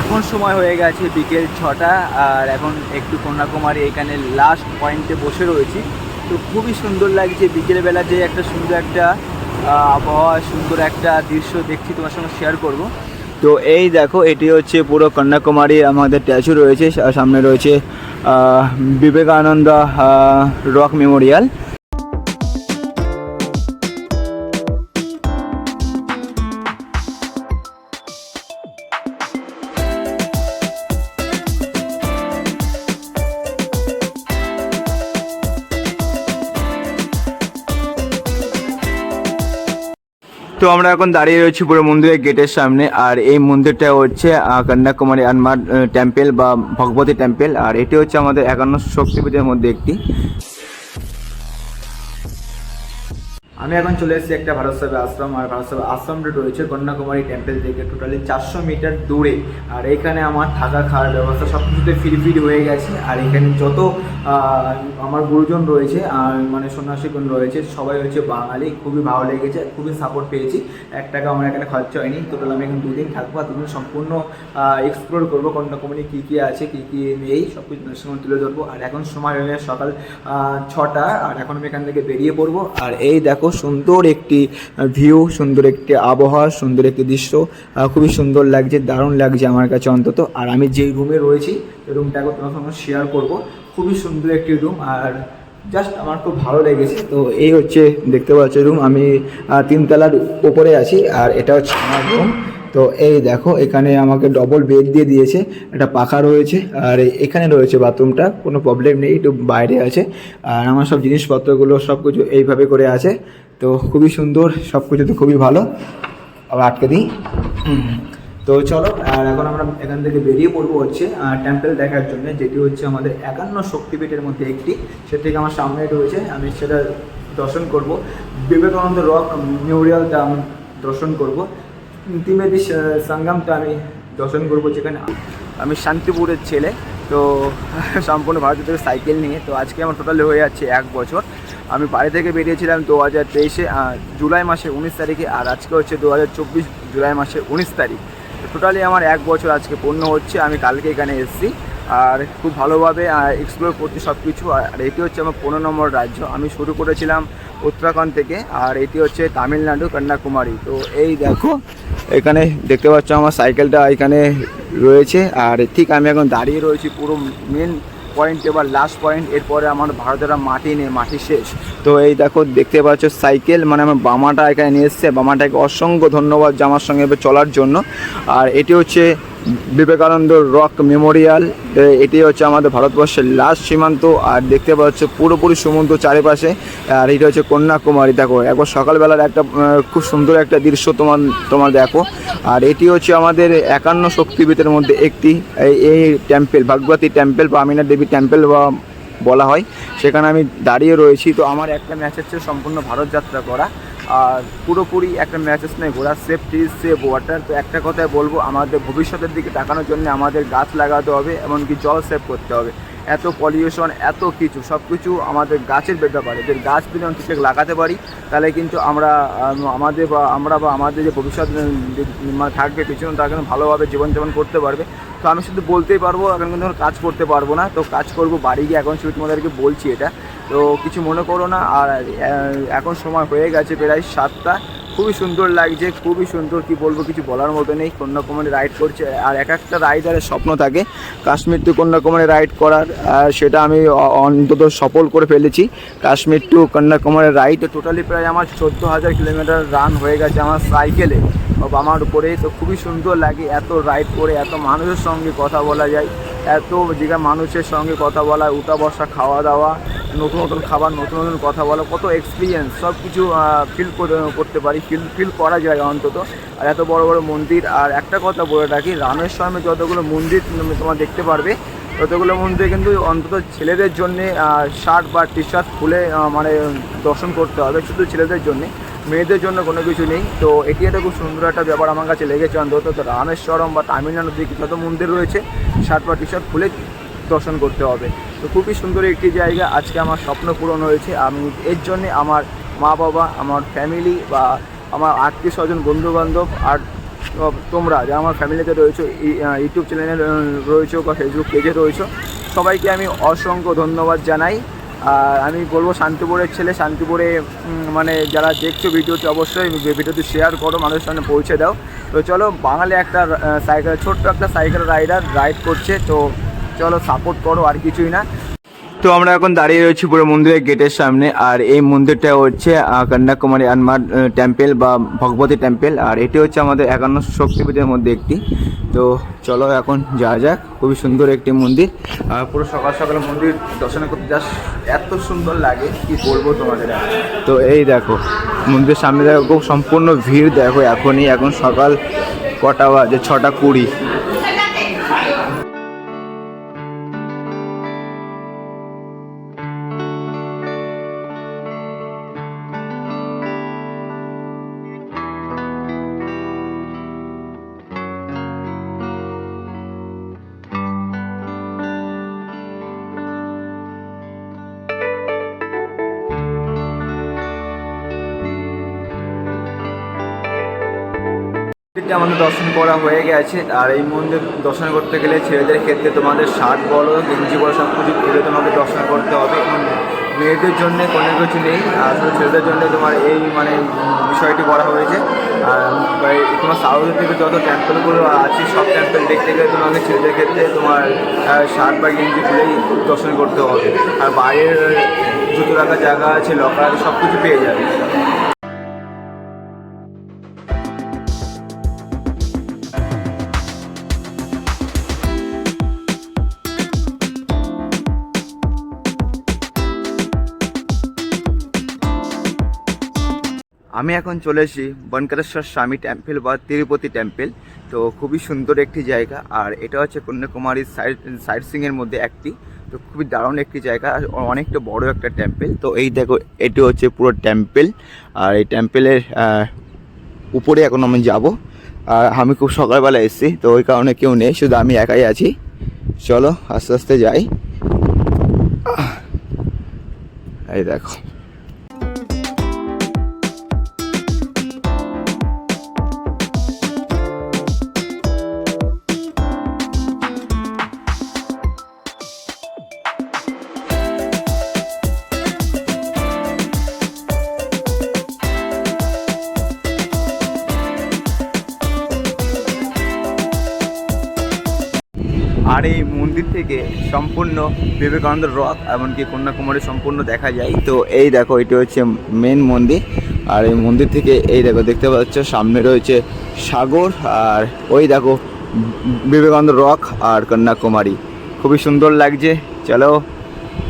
এখন সময় হয়ে গেছে বিকেল ছটা, আর এখন একটু কন্যাকুমারী এখানে লাস্ট পয়েন্টে বসে রয়েছি। তো খুবই সুন্দর লাগছে বিকেলবেলা যে একটা সুন্দর একটা আবহাওয়া, সুন্দর একটা দৃশ্য দেখছি, তোমার সঙ্গে শেয়ার করব। তো এই দেখো, এটি হচ্ছে পুরো কন্যাকুমারী, আমাদের স্ট্যাচু রয়েছে সামনে রয়েছে বিবেকানন্দ রক মেমোরিয়াল তো আমরা এখন দাঁড়িয়ে রয়েছি পুরো মন্দিরের গেটের সামনে, আর এই মন্দিরটা হচ্ছে কন্যাকুমারী আনমার টেম্পেল বা ভগবতী টেম্পেল আর এটি হচ্ছে আমাদের একান্ন শক্তিপীঠের মধ্যে একটি। আমি এখন চলে এসেছি একটা ভারত সেবা আশ্রম, আর ভারত সেবা আশ্রমটা রয়েছে কন্যাকুমারী টেম্পল থেকে টোটালি চারশো মিটার দূরে। আর এখানে আমার থাকা খাওয়ার ব্যবস্থা সব কিছুতে ফিরি হয়ে গেছে, আর এখানে যত আমার গুরুজন রয়েছে আর মানে সন্ন্যাসীগণ রয়েছে, সবাই হচ্ছে বাঙালি, খুবই ভালো লেগেছে, খুবই সাপোর্ট পেয়েছি। এক টাকা আমার এখানে খরচা হয়নি টোটাল আমি এখন দুদিন থাকব আর দুদিন সম্পূর্ণ এক্সপ্লোর করব কন্যাকুমারী কী কী আছে, কী কী নেই সব কিছু সঙ্গে তুলে ধরবো। আর এখন সময় হয়ে সকাল ছটা, আর এখন আমি এখান থেকে বেরিয়ে পড়ব। আর এই দেখো সুন্দর একটি ভিউ সুন্দর একটি আবহাওয়া, সুন্দর একটি দৃশ্য খুবই সুন্দর লাগছে, দারুণ লাগছে আমার কাছে অন্তত। আর আমি যেই রুমে রয়েছি রুমটা এখন তোমার সঙ্গে শেয়ার করব। খুবই সুন্দর একটি রুম আর জাস্ট আমার খুব ভালো লেগেছে। তো এই হচ্ছে দেখতে পাচ্ছ রুম আমি তিনতলার উপরে আছি আর এটা হচ্ছে আমার রুম তো এই দেখো, এখানে আমাকে ডবল বেড দিয়ে দিয়েছে, একটা পাখা রয়েছে আর এখানে রয়েছে বাথরুমটা কোনো প্রবলেম নেই, একটু বাইরে আছে। আর আমার সব জিনিসপত্রগুলো সব কিছু এইভাবে করে আছে। তো খুবই সুন্দর সব কিছু তো খুবই ভালো। আবার আটকে দিই। তো চলো, আর এখন আমরা এখান থেকে বেরিয়ে পড়ব হচ্ছে টেম্পল দেখার জন্য, যেটি হচ্ছে আমাদের একান্ন শক্তিপীঠের মধ্যে একটি। সেটা আমার সামনে রয়েছে, আমি সেটা দর্শন করব। বিবেকানন্দ রক মেমোরিয়ালটা আমি দর্শন করব। ত্রিবেদী সঙ্গমটা আমি দর্শন করব যেখানে আমি শান্তিপুরের ছেলে। তো সম্পূর্ণ ভারত থেকে সাইকেল নিয়ে, তো আজকে আমার টোটালি হয়ে যাচ্ছে এক বছর। আমি বাড়ি থেকে বেরিয়েছিলাম দু হাজার তেইশে জুলাই মাসে উনিশ তারিখে, আর আজকে হচ্ছে দু হাজার চব্বিশ জুলাই মাসে উনিশ তারিখ। টোটালি আমার এক বছর আজকে পূর্ণ হচ্ছে, আমি কালকে এখানে এসেছি। আর খুব ভালোভাবে এক্সপ্লোর করছি সব কিছু আর এটি হচ্ছে আমার পনেরো নম্বর রাজ্য। আমি শুরু করেছিলাম উত্তরাখণ্ড থেকে, আর এটি হচ্ছে তামিলনাড়ু, কন্যাকুমারী। তো এই দেখো, এখানে দেখতে পাচ্ছ আমার সাইকেলটা এখানে রয়েছে। আর ঠিক আমি এখন দাঁড়িয়ে রয়েছি পুরো মেন পয়েন্ট এবার লাস্ট পয়েন্ট এরপরে আমার ভারতের মাটি নেই মাটি শেষ। তো এই দেখো, দেখতে পাচ্ছ সাইকেল মানে আমার বামাটা এখানে নিয়ে এসছে, বামাটাকে অসংখ্য ধন্যবাদ যে আমার সঙ্গে চলার জন্য। আর এটি হচ্ছে বিবেকানন্দ রক মেমোরিয়াল এটি হচ্ছে আমাদের ভারতবর্ষের লাস্ট সীমান্ত, আর দেখতে পাচ্ছ পুরোপুরি সমুদ্র চারিপাশে, আর এটা হচ্ছে কন্যাকুমারী। দেখো, একবার সকালবেলার একটা খুব সুন্দর একটা দৃশ্য তোমার তোমার দেখো। আর এটি হচ্ছে আমাদের একান্ন শক্তিপীঠের মধ্যে একটি, এই- টেম্পেল ভাগবতী টেম্পল বা আমিনা দেবী টেম্পেল বা বলা হয়। সেখানে আমি দাঁড়িয়ে রয়েছি। তো আমার একটা ম্যাচ হচ্ছে সম্পূর্ণ ভারত যাত্রা করা। আর পুরোপুরি একটা ম্যাচেস নেই ঘোরা সেফ ট্রিজ সেফ ওয়াটার তো একটা কথাই বলব, আমাদের ভবিষ্যতের দিকে তাকানোর জন্য আমাদের গাছ লাগাতে হবে, এমনকি জল সেভ করতে হবে। এত পলিউশন এত কিছু সব কিছু আমাদের গাছের ব্যাপারে। যে গাছ যদি আমরা ঠিকঠাক লাগাতে পারি, তাহলে কিন্তু আমরা আমাদের বা, আমরা বা আমাদের যে ভবিষ্যৎ থাকবে পিছনে, তারা কিন্তু ভালোভাবে জীবনযাপন করতে পারবে। তো আমি শুধু বলতেই পারব, এখন কিন্তু কোনো কাজ করতে পারব না। তো কাজ করব, বাড়ি গিয়ে এখন শুধু তোমাদেরকে বলছি এটা। তো কিছু মনে করো না, আর এখন সময় হয়ে গেছে প্রায় সাতটা। খুবই সুন্দর লাগছে, খুবই সুন্দর, কি বলব, কিছু বলার মতো নেই। কন্যাকুমারী রাইড করছে, আর এক একটা রাইডারের স্বপ্ন থাকে, কাশ্মীর টু কন্যাকুমারী রাইড করার, আর সেটা আমি অন্তত সফল করে ফেলেছি। Kashmir to Kanyakumari ride totally প্রায় আমার চোদ্দ হাজার কিলোমিটার রান হয়ে গেছে আমার সাইকেলে আমার উপরে তো খুবই সুন্দর লাগে এত রাইড করে, এত মানুষের সঙ্গে কথা বলা যায়, এত জায়গা মানুষের সঙ্গে কথা বলা উঠা বসা খাওয়া দাওয়া নতুন নতুন খাবার, নতুন নতুন কথা বলা, কত এক্সপিরিয়েন্স সব কিছু ফিল করতে পারি ফিল ফিল করা যায় অন্তত। আর এত বড় বড় মন্দির, আর একটা কথা বলে রাখি রামের রামেশ্বরমে যতগুলো মন্দির তুমি তোমার দেখতে পারবে, ততগুলো মন্দিরে কিন্তু অন্তত ছেলেদের জন্যে শার্ট বা টি শার্ট খুলে মানে দর্শন করতে হবে, শুধু ছেলেদের জন্যে, মেয়েদের জন্য কোনো কিছু নেই। তো এটি একটা খুব সুন্দর একটা ব্যাপার আমার কাছে লেগেছে অন্তত রামেশ্বরম বা তামিলনাড়ুর দিকে যত মন্দির রয়েছে, শার্ট বা টি শার্ট খুলে দর্শন করতে হবে। তো খুবই সুন্দর একটি জায়গা। আজকে আমার স্বপ্ন পূরণ হয়েছে। আমি এর জন্যে আমার মা বাবা, আমার ফ্যামিলি বা আমার আত্মীয় স্বজন, বন্ধুবান্ধব আর তোমরা যারা আমার ফ্যামিলিতে রয়েছো ইউটিউব চ্যানেলে রয়েছো বা ফেসবুক পেজে রয়েছো, সবাইকে আমি অসংখ্য ধন্যবাদ জানাই। আর আমি বলব শান্তিপুরের ছেলে, শান্তিপুরে মানে যারা দেখছ ভিডিওটি অবশ্যই ভিডিওটি শেয়ার করো, মানুষের সামনে পৌঁছে দাও। তো চলো, বাঙালি একটা সাইকেল, ছোট্ট একটা সাইকেল রাইডার রাইড করছে। তো চলো সাপোর্ট করো, আর কিছুই না। তো আমরা এখন দাঁড়িয়ে রয়েছি পুরো মন্দিরের গেটের সামনে, আর এই মন্দিরটা হচ্ছে কন্যাকুমারী আনমার টেম্পেল বা ভগবতী টেম্পেল আর এটি হচ্ছে আমাদের একান্ন শক্তিপীঠের মধ্যে একটি। তো চলো এখন যাওয়া যাক, খুবই সুন্দর একটি মন্দির। আর পুরো সকাল সকাল মন্দির দর্শন করতে যাস এত সুন্দর লাগে, কি বলব তোমাদের? তো এই দেখো, মন্দিরের সামনে দেখো, খুব সম্পূর্ণ ভিড় দেখো এখনই, এখন সকাল কটা বাজে, ছটা কুড়ি। মন্দিরটা আমাদের দর্শন করা হয়ে গেছে। আর এই মন্দির দর্শন করতে গেলে ছেলেদের ক্ষেত্রে তোমাদের শার্ট বলো, গেঞ্জি বলো, সব কিছু খুলে তোমাকে দর্শন করতে হবে। এবং মেয়েদের জন্য কোনো কিছু নেই, আর ছেলেদের জন্য তোমার এই মানে বিষয়টি করা হয়েছে। আর তোমার সাউথের থেকে যত টেম্পলগুলো আছে, সব টেম্পল দেখতে গেলে তোমাকে ছেলেদের ক্ষেত্রে তোমার শার্ট বা গেঞ্জি খুলেই দর্শন করতে হবে। আর বাইরের জুতো রাখার জায়গা আছে, লকার সব কিছু পেয়ে যাবে। আমি এখন চলে এসেছি বনকারেশ্বর স্বামী টেম্পেল বা তিরুপতি টেম্পেল। তো খুবই সুন্দর একটি জায়গা। আর এটা হচ্ছে কন্যাকুমারীর সাইড সাইট সিংয়ের মধ্যে একটি। তো খুবই দারুণ একটি জায়গা। অনেকটা বড় একটা টেম্পেল। তো এই দেখো, এটি হচ্ছে পুরো টেম্পেল। আর এই টেম্পেলের উপরে এখন আমি যাব। আর আমি খুব সকালবেলা এসেছি, তো ওই কারণে কেউ নেই, শুধু আমি একাই আছি। চলো, আস্তে আস্তে যাই। এই দেখো। আর এই মন্দির থেকে সম্পূর্ণ বিবেকানন্দ রথ এমনকি কন্যাকুমারী সম্পূর্ণ দেখা যায়। তো এই দেখো, এটি হচ্ছে মেন মন্দির। আর এই মন্দির থেকে এই দেখো, দেখতে পাচ্ছ সামনে রয়েছে সাগর আর ওই দেখো বিবেকানন্দ রক আর কন্যাকুমারী। খুবই সুন্দর লাগছে। চলো,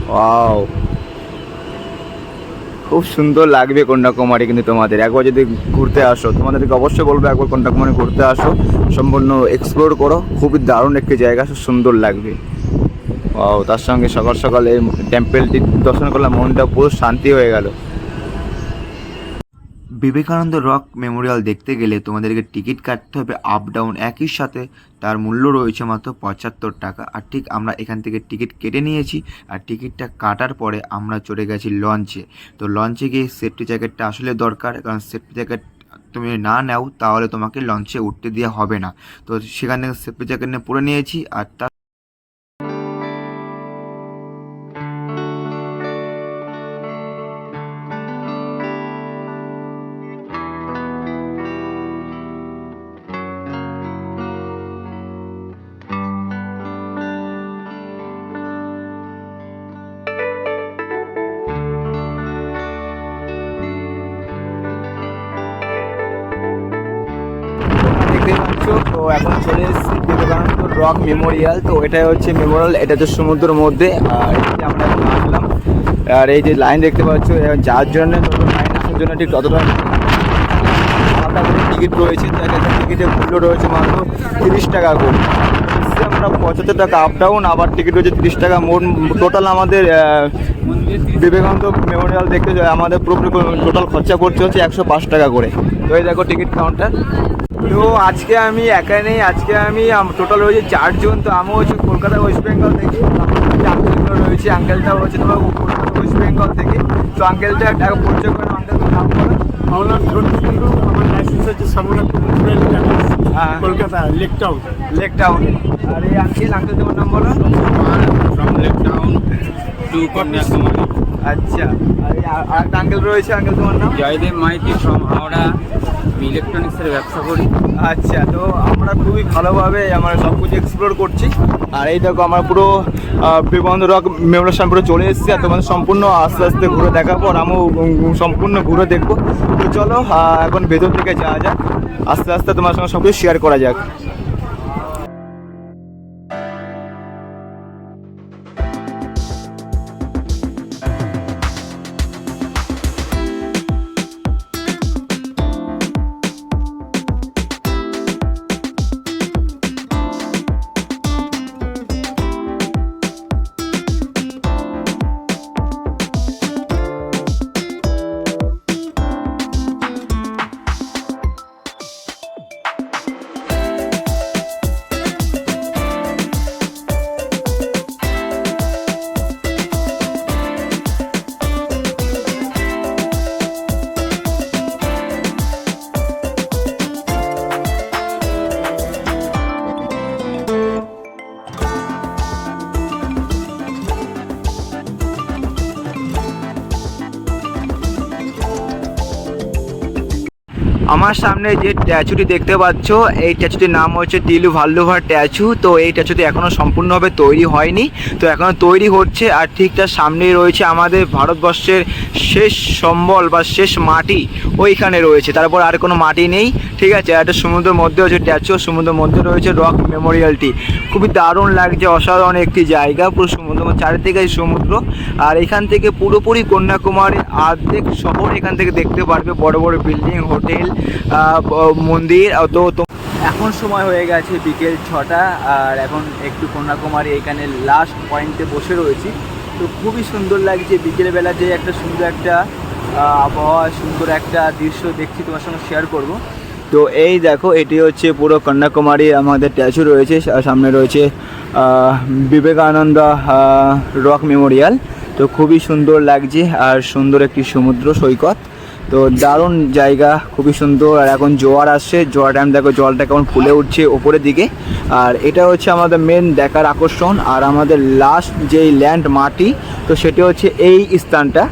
ওয়াও। খুব সুন্দর লাগবে কন্যাকুমারী কিন্তু তোমাদের। একবার যদি ঘুরতে আসো, তোমাদেরকে অবশ্যই বলব একবার কন্যাকুমারী ঘুরতে আসো, সম্পূর্ণ এক্সপ্লোর করো, খুবই দারুণ একটি জায়গা সুন্দর লাগবে। ও তার সঙ্গে সকাল সকাল এই টেম্পেলটি দর্শন করলাম, মনটা পুরো শান্তি হয়ে গেল। বিবেকানন্দ রক মেমোরিয়াল দেখতে গেলে তোমাদেরকে টিকিট কাটতে হবে আপ ডাউন একই সাথে। তার মূল্য রয়েছে মাত্র পঁচাত্তর টাকা। আর ঠিক আমরা এখান থেকে টিকিট কেটে নিয়েছি। আর টিকিটটা কাটার পরে আমরা চলে গেছি লঞ্চে। তো লঞ্চে গিয়ে সেফটি জ্যাকেটটা আসলে দরকার। কারণ সেফটি জ্যাকেট তুমি না নাও, তাহলে তোমাকে লঞ্চে উঠতে দেওয়া হবে না। তো সেখান থেকে সেফটি জ্যাকেট নিয়ে পরে নিয়েছি। আর তার দেখতে পাচ্ছ তো এখন চলে এসেছি বিবেকানন্দ রক মেমোরিয়াল। তো এটাই হচ্ছে মেমোরিয়াল, এটা হচ্ছে সমুদ্রের মধ্যে। আর এই আমরা এখন আসলাম, আর এই যে লাইন দেখতে পাচ্ছ যার জন্য যত লাইন আসার জন্য ঠিক ততটা টিকিট রয়েছে তো একটা টিকিটের মূল্য রয়েছে মাত্র তিরিশ টাকা করে। আমরা পঁচাত্তর টাকা আপ ডাউন আবার টিকিট রয়েছে তিরিশ টাকা মোট। টোটাল আমাদের বিবেকানন্দ মেমোরিয়াল দেখতে আমাদের পুরোপুরি টোটাল খরচা করতে হচ্ছে একশো পাঁচ টাকা করে। তো এই দেখো টিকিট কাউন্টার তো আজকে আমি একা নেই আজকে আমি টোটাল রয়েছে চারজন তো আমি হচ্ছে কলকাতা ওয়েস্ট বেঙ্গল থেকে। আঙ্কেলটা রয়েছে আঙ্কেলটা হচ্ছে তোমার কলকাতা ওয়েস্ট বেঙ্গল থেকে। তো আঙ্কেলটা একটা পরিচয় করেন আঙ্কেল তো নাম বলো। আমার নাম ছোট্টু কুন্ডু আমার লাইসেন্স হচ্ছে সামনাপুর হ্যাঁ। কলকাতা লেক টাউন লেক টাউনে আর এই আঙ্কেল আঙ্কেল তোমার নাম বলো। from Lake Town to Kanyakumari. আচ্ছা আর এই আর আর আঙ্কেল রয়েছে আঙ্কেল তোমার নাম? জয়দেব মাইতি ফ্রম হাওড়া। ইলেকট্রনিক্সের ব্যবসা করি। আচ্ছা তো আমরা খুবই ভালোভাবে আমার সব কিছু এক্সপ্লোর করছি। আর এই দেখো, আমার পুরো বিবন্ধ রক মেমোরেশন পুরো চলে এসেছি আর তোমাদের সম্পূর্ণ আস্তে আস্তে ঘুরে দেখাবো আর আমিও সম্পূর্ণ ঘুরে দেখব। তো চলো এখন ভেতর থেকে যাওয়া যাক। আস্তে আস্তে তোমার সঙ্গে সব কিছু শেয়ার করা যাক। আমার সামনে যে ট্যাচুটি দেখতে পাচ্ছ, এই ট্যাচুটির নাম হচ্ছে টিলু ভাল্লুভার ট্যাচু। তো এই ট্যাচুটি এখনও সম্পূর্ণভাবে তৈরি হয়নি, তো এখনও তৈরি হচ্ছে আর ঠিক তার সামনেই রয়েছে আমাদের ভারতবর্ষের শেষ সম্বল বা শেষ মাটি ওইখানে রয়েছে। তারপর আর কোনো মাটি নেই, ঠিক আছে? একটা সমুদ্রের মধ্যে হচ্ছে ট্যাচু সমুদ্রের মধ্যে রয়েছে রক মেমোরিয়ালটি। খুবই দারুণ লাগছে, অসাধারণ একটি জায়গা, পুরো সমুদ্র চারিদিকে সমুদ্র। আর এখান থেকে পুরোপুরি কন্যাকুমারী অর্ধেক শহর এখান থেকে দেখতে পারবে, বড় বড় বিল্ডিং, হোটেল মন্দির তো এখন সময় হয়ে গেছে বিকেল ছটা, আর এখন একটু কন্যাকুমারী এখানে লাস্ট পয়েন্টে বসে রয়েছি। তো খুবই সুন্দর লাগছে বিকেলবেলা যে একটা সুন্দর একটা আবহাওয়া, সুন্দর একটা দৃশ্য দেখছি, তোমার সঙ্গে শেয়ার করব। তো এই দেখো, এটি হচ্ছে পুরো কন্যাকুমারী, আমাদের ট্যাচু রয়েছে সামনে রয়েছে বিবেকানন্দ রক মেমোরিয়াল তো খুবই সুন্দর লাগছে, আর সুন্দর একটি সমুদ্র সৈকত। তো দারুণ জায়গা, খুবই সুন্দর। আর এখন জোয়ার আসছে, জোয়ার টাইম দেখো, জলটা কেমন ফুলে উঠছে ওপরের দিকে। আর এটা হচ্ছে আমাদের মেন দেখার আকর্ষণ। আর আমাদের লাস্ট যেই ল্যান্ড মাটি, তো সেটি হচ্ছে এই স্থানটা।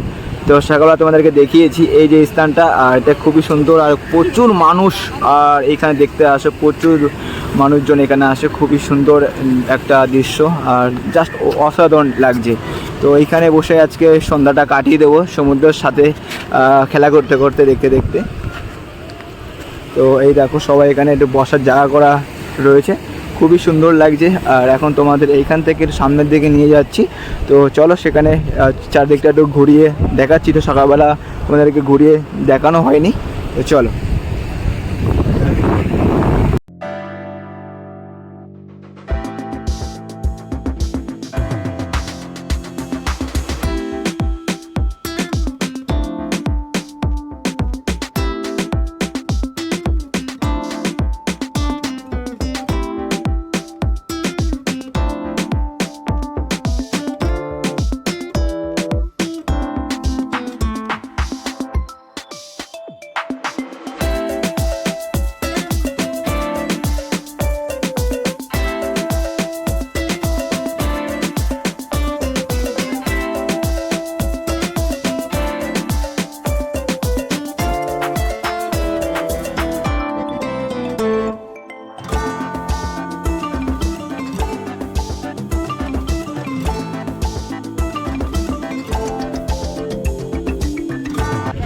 তো সকালবেলা তোমাদেরকে দেখিয়েছি এই যে স্থানটা, আর এটা খুবই সুন্দর। আর প্রচুর মানুষ, আর এখানে দেখতে আসে, প্রচুর মানুষজন এখানে আসে। খুবই সুন্দর একটা দৃশ্য, আর জাস্ট অসাধারণ লাগছে। তো এইখানে বসে আজকে সন্ধ্যাটা কাটিয়ে দেবো, সমুদ্রের সাথে। খেলা করতে করতে, দেখতে দেখতে। তো এই দেখো, সবাই এখানে একটু বসার জায়গা করা রয়েছে। খুবই সুন্দর লাগছে। আর এখন তোমাদের এইখান থেকে সামনের দিকে নিয়ে যাচ্ছি। তো চলো সেখানে চারদিকটা একটু ঘুরিয়ে দেখাচ্ছি। তো সকালবেলা তোমাদেরকে ঘুরিয়ে দেখানো হয়নি। তো চলো।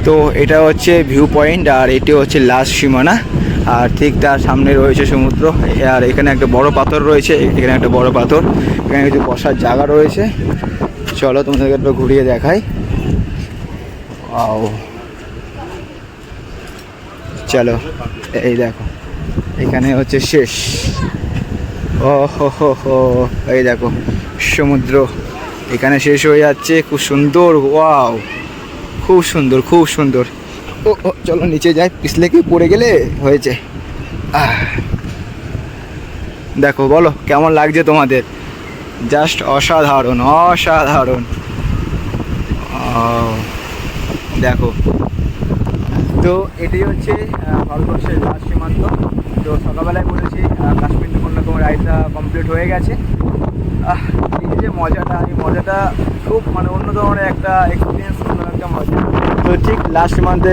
তো এটা হচ্ছে ভিউ পয়েন্ট আর এটি হচ্ছে লাস্ট সীমানা। আর ঠিক তার সামনে রয়েছে সমুদ্র। আর এখানে একটা বড় পাথর রয়েছে। এখানে একটা বড় পাথর। এখানে কিছু বসার জায়গা রয়েছে। চলো তোমাদেরকে একটু ঘুরিয়ে দেখাই। ও চলো, এই দেখো। এখানে হচ্ছে শেষ। ও হো হো হো এই দেখো, সমুদ্র। এখানে শেষ হয়ে যাচ্ছে। খুব সুন্দর। ওয়াও খুব সুন্দর খুব সুন্দর। ও ও, চলো নিচে যাই, পিছলে কি পড়ে গেলে হয়েছে। দেখো, বলো, কেমন লাগছে তোমাদের? জাস্ট অসাধারণ অসাধারণ। দেখো। তো তো এটাই হচ্ছে ভারতবর্ষের লাস্ট সীমান্ত। তো সকালবেলায় বলেছি কাশ্মীর টু কন্যাকুমারী রাইডটা কমপ্লিট হয়ে গেছে। এই যে মজাটা, এই মজাটা খুব মানে অন্য ধরনের একটা এক্সপিরিয়েন্স তো ঠিক লাস্ট সীমান্তে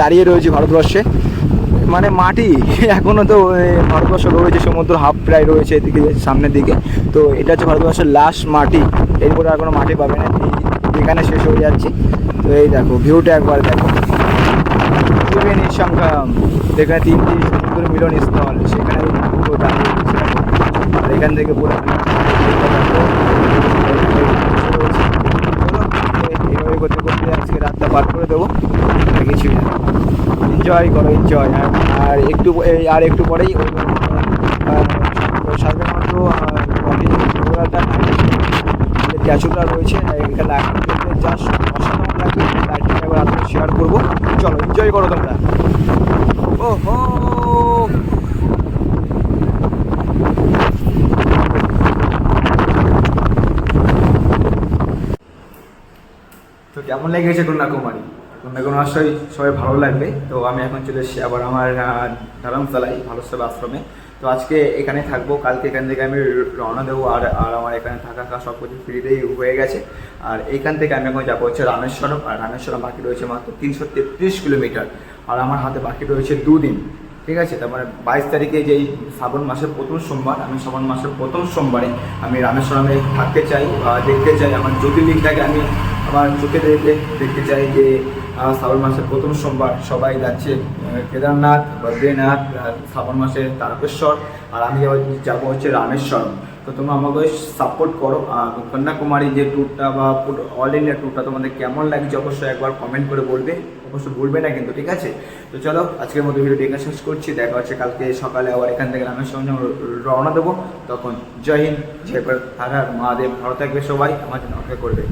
দাঁড়িয়ে রয়েছি ভারতবর্ষে। মানে মাটি এখনও তো ভারতবর্ষ রয়েছে, সমুদ্র হাফ প্রায় রয়েছে এদিকে, সামনের দিকে। তো এটা হচ্ছে ভারতবর্ষের লাস্ট মাটি। এরপরে আর কোনো মাটি পাবে না। এখানে শেষ হয়ে যাচ্ছি। তো এই দেখো ভিউটা একবার দেখো। সংগ্রাম যেখানে তিনটি সমুদ্র মিলন স্থল সেখানে আর এখান থেকে পুরো এইভাবে করতে করতে আজকে রাতটা পার করে দেবো। কিছুই এনজয় করো এনজয় আর একটু আর একটু পরেই সাধারণত ওরাটা ক্যাচুরা রয়েছে। এখানে জাস্ট অসাধারণ লাগবে লাইটিং শেয়ার করব। চলো এনজয় করো তোমরা। ও হো তো কেমন লেগেছে কন্যাকুমারী? কন্যাকুমারী সবাই ভালো লাগবে। তো আমি এখন চলে এসেছি আবার আমার ধর্মশালায় ভালো সব আশ্রমে। তো আজকে এখানে থাকব। কালকে এখান থেকে আমি রওনা দেবো। আর আর আমার এখানে থাকা খাওয়া সব কিছু ফ্রিতেই হয়ে গেছে। আর এইখান থেকে আমি এখন যাব হচ্ছে রামেশ্বরম। আর রামেশ্বরম বাকি রয়েছে মাত্র তিনশো তেত্রিশ কিলোমিটার। আর আমার হাতে বাকি রয়েছে দুদিন। ঠিক আছে? তার মানে বাইশ তারিখে যেই শ্রাবণ মাসের প্রথম সোমবার, আমি শ্রাবণ মাসের প্রথম সোমবারে আমি রামেশ্বরমে থাকতে চাই দেখতে চাই। আমার জ্যোতির্লিংটাকে আমি আমার চোখে দেখে, দেখতে চাই যে শ্রাবণ মাসের প্রথম সোমবার সবাই যাচ্ছে কেদারনাথ বদ্রীনাথ শ্রাবণ মাসে তারকেশ্বর, আর আমি যাবো- হচ্ছে রামেশ্বর তো তোমরা আমাকে সাপোর্ট করো, আর কন্যাকুমারী যে ট্যুরটা বা অল ইন্ডিয়া ট্যুরটা তোমাদের কেমন লাগছে অবশ্যই একবার কমেন্ট করে বলবে, অবশ্যই ভুলবে না কিন্তু, ঠিক আছে? তো চলো, আজকের মতো ভিডিওটি এখানে শেষ করছি, দেখা হচ্ছে কালকে সকালে আবার এখান থেকে রামেশ্বরম যখন রওনা দেবো। তখন জয় হিন্দ, জয় ভারত মহাদেব, ভালো থাকবে সবাই, আমার জন্য অপেক্ষা করবে।